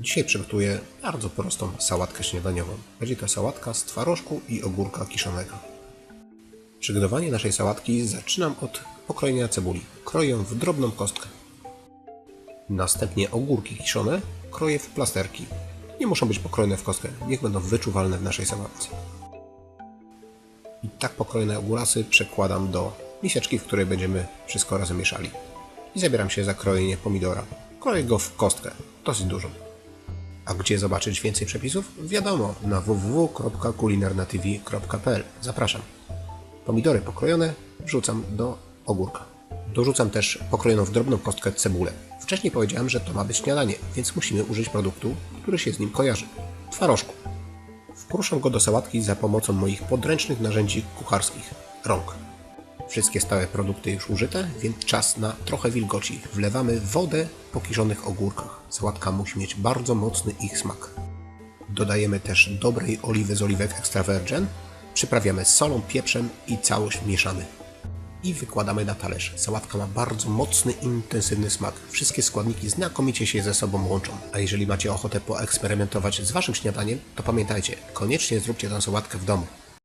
Dzisiaj przygotuję bardzo prostą sałatkę śniadaniową. Będzie to sałatka z twarożku i ogórka kiszonego. Przygotowanie naszej sałatki zaczynam od pokrojenia cebuli. Kroję w drobną kostkę. Następnie ogórki kiszone kroję w plasterki. Nie muszą być pokrojone w kostkę, niech będą wyczuwalne w naszej sałatce. I tak pokrojone ogórasy przekładam do miseczki, w której będziemy wszystko razem mieszali. I zabieram się za krojenie pomidora. Kroję go w kostkę, dosyć dużą. A gdzie zobaczyć więcej przepisów? Wiadomo, na www.kulinarnatv.pl. Zapraszam. Pomidory pokrojone wrzucam do ogórka. Dorzucam też pokrojoną w drobną kostkę cebulę. Wcześniej powiedziałem, że to ma być śniadanie, więc musimy użyć produktu, który się z nim kojarzy. Twarożku. Wkruszam go do sałatki za pomocą moich podręcznych narzędzi kucharskich. Rąk. Wszystkie stałe produkty już użyte, więc czas na trochę wilgoci. Wlewamy wodę po kiszonych ogórkach. Sałatka musi mieć bardzo mocny ich smak. Dodajemy też dobrej oliwy z oliwek extra virgin. Przyprawiamy solą, pieprzem i całość mieszamy. I wykładamy na talerz. Sałatka ma bardzo mocny, intensywny smak. Wszystkie składniki znakomicie się ze sobą łączą. A jeżeli macie ochotę poeksperymentować z waszym śniadaniem, to pamiętajcie, koniecznie zróbcie tę sałatkę w domu.